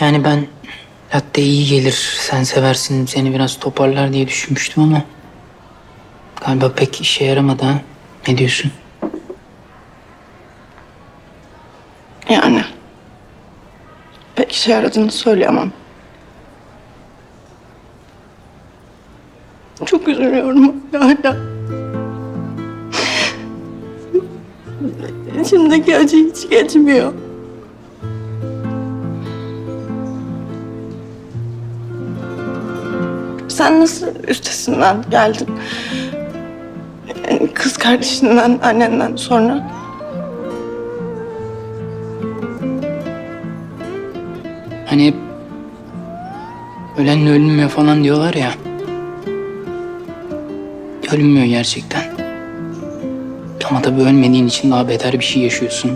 Yani ben latte iyi gelir, sen seversin, seni biraz toparlar diye düşünmüştüm ama galiba pek işe yaramadı ha. Ne diyorsun? Yani pek işe yaradığını söyleyemem. Çok üzülüyorum hala. İçimdeki acı hiç geçmiyor. Sen nasıl üstesinden geldin? Kız kardeşinden, annenden sonra. Hani hep ölenle ölünmüyor falan diyorlar ya. Ölünmüyor gerçekten. Ama tabii ölmediğin için daha beter bir şey yaşıyorsun.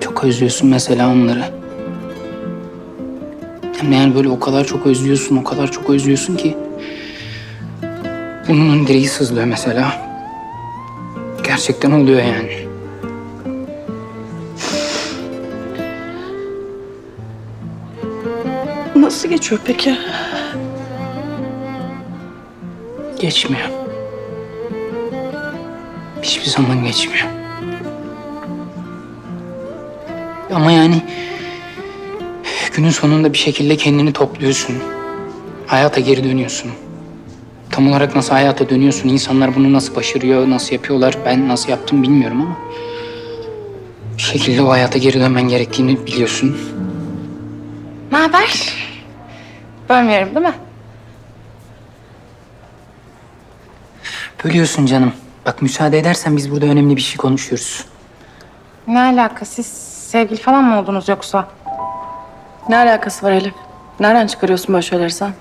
Çok özlüyorsun mesela onları. De yani böyle o kadar çok özlüyorsun, o kadar çok özlüyorsun ki... Bunun direği sızlıyor mesela. Gerçekten oluyor yani. Nasıl geçiyor peki? Geçmiyor. Hiçbir zaman geçmiyor. Ama yani günün sonunda bir şekilde kendini topluyorsun. Hayata geri dönüyorsun. Tam olarak nasıl hayata dönüyorsun? İnsanlar bunu nasıl başarıyor, nasıl yapıyorlar? Ben nasıl yaptım bilmiyorum ama bir şekilde o hayata geri dönmen gerektiğini biliyorsun. Ne haber? Bölmüyorum değil mi? Bölüyorsun canım. Bak müsaade edersen biz burada önemli bir şey konuşuyoruz. Ne alaka? Siz sevgili falan mı oldunuz yoksa? Ne alakası var Elif? Nereden çıkarıyorsun böyle şeyleri sen?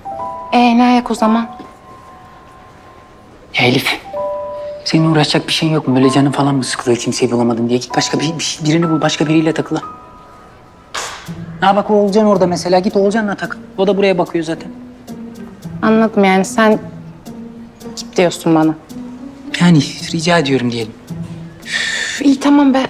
Ee ne ayak o zaman? Ya Elif, senin uğraşacak bir şeyin yok mu? Böyle canın falan mı sıkılıyor kimseyi bulamadın diye? Git başka bir, bir- birini bul, başka biriyle takıl. ha. Ha bak o Olcan orada mesela. Git Olcan'la takıl. O da buraya bakıyor zaten. Anladım yani sen git diyorsun bana. Yani rica ediyorum diyelim. Üf, iyi tamam be.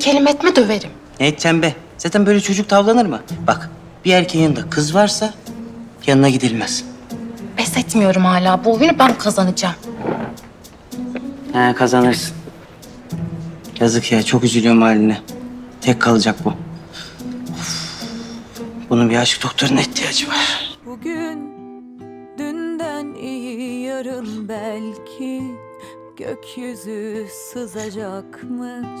Tek kelime etme döverim. Ne edeceğim be? Zaten böyle çocuk tavlanır mı? Bak bir erkeğin yanında kız varsa yanına gidilmez. Pes etmiyorum hala. Bu oyunu ben kazanacağım. He kazanırsın. Yazık ya çok üzülüyorum haline. Tek kalacak bu. Of. Bunun bir aşk doktoruna ihtiyacı var. Bugün dünden iyi yarın belki gökyüzü sızacakmış